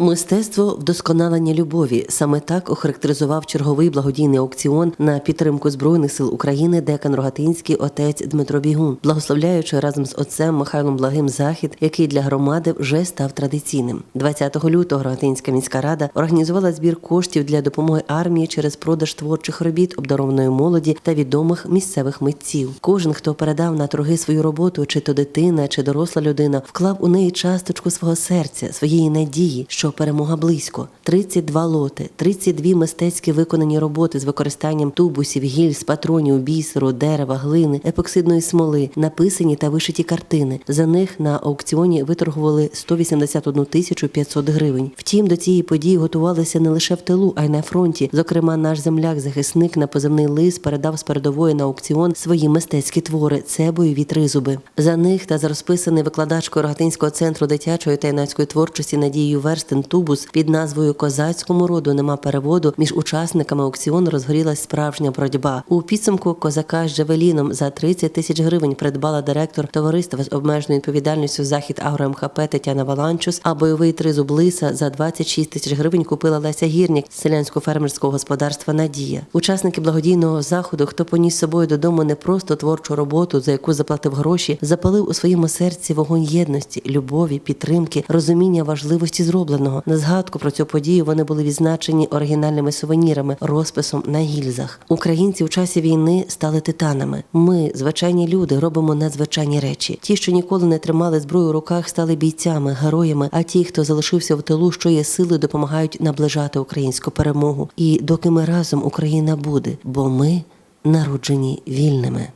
Мистецтво вдосконалення любові саме так охарактеризував черговий благодійний аукціон на підтримку збройних сил України декан Рогатинський отець Дмитро Бігун, благословляючи разом з отцем Михайлом Благим захід, який для громади вже став традиційним. 20 лютого Рогатинська міська рада організувала збір коштів для допомоги армії через продаж творчих робіт обдарованої молоді та відомих місцевих митців. Кожен, хто передав на торги свою роботу, чи то дитина, чи доросла людина, вклав у неї часточку свого серця, своєї надії, що перемога близько. 32 лоти, 32 мистецькі виконані роботи з використанням тубусів, гільз, патронів, бісеру, дерева, глини, епоксидної смоли, написані та вишиті картини. За них на аукціоні виторгували 181 тисячу 500 гривень. Втім, до цієї події готувалися не лише в тилу, а й на фронті. Зокрема, наш земляк-захисник на позивний лис передав з передової на аукціон свої мистецькі твори. Це бойові тризуби. За них та за розписаний викладачкою Рогатинського центру дитячої та юнацької творчості Надією Верстин Тубус під назвою Козацькому роду нема переводу. Між учасниками аукціону розгорілась справжня боротьба. У підсумку козака з Джавеліном за 30 тисяч гривень придбала директор товариства з обмеженою відповідальністю Захід Агро МХП Тетяна Валанчус, а бойовий тризуб лиса за 26 тисяч гривень купила Леся Гірник з селянсько-фермерського господарства Надія. Учасники благодійного заходу, хто поніс собою додому не просто творчу роботу, за яку заплатив гроші, запалив у своєму серці вогонь єдності, любові, підтримки, розуміння важливості зробленого. На згадку про цю подію вони були відзначені оригінальними сувенірами, розписом на гільзах. Українці у часі війни стали титанами. Ми, звичайні люди, робимо надзвичайні речі. Ті, що ніколи не тримали зброю у руках, стали бійцями, героями. А ті, хто залишився в тилу, що є сили, допомагають наближати українську перемогу. І доки ми разом Україна буде, бо ми народжені вільними.